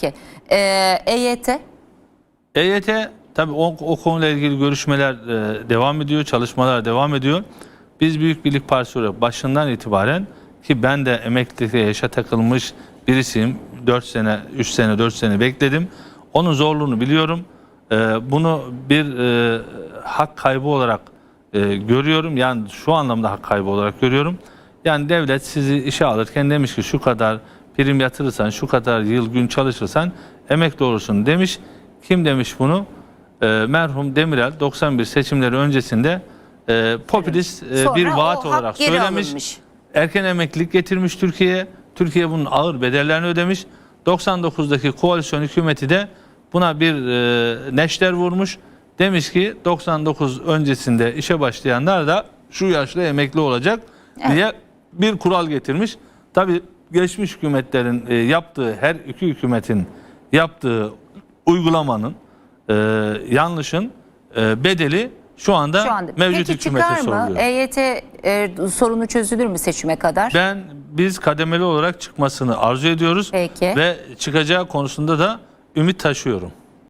Peki. Ee, EYT? EYT tabii o, o konuyla ilgili görüşmeler e, devam ediyor, çalışmalar devam ediyor. Biz Büyük Birlik Partisi olarak başından itibaren ki ben de emeklilikte yaşa takılmış birisiyim. 4 sene, 3 sene, 4 sene bekledim. Onun zorluğunu biliyorum. E, bunu bir e, hak kaybı olarak e, görüyorum. Yani şu anlamda hak kaybı olarak görüyorum. Yani devlet sizi işe alırken demiş ki şu kadar prim yatırırsan, şu kadar yıl gün çalışırsan emekli olursun demiş. Kim demiş bunu? E, merhum Demirel 91 seçimleri öncesinde e, popülist e, Sonra bir o vaat hak olarak geri söylemiş. alınmış. Erken emeklilik getirmiş Türkiye'ye. Türkiye bunun ağır bedellerini ödemiş. 99'daki koalisyon hükümeti de buna bir e, neşter vurmuş. Demiş ki 99 öncesinde işe başlayanlar da şu yaşta emekli olacak diye bir kural getirmiş. Tabii geçmiş hükümetlerin e, yaptığı her iki hükümetin yaptığı uygulamanın e, yanlışın e, bedeli şu anda, Şu anda. mevcut Peki hükümete çıkar mı? soruluyor. EYT e, sorunu çözülür mü seçime kadar? Ben biz kademeli olarak çıkmasını arzu ediyoruz Peki. ve çıkacağı konusunda da ümit taşıyorum.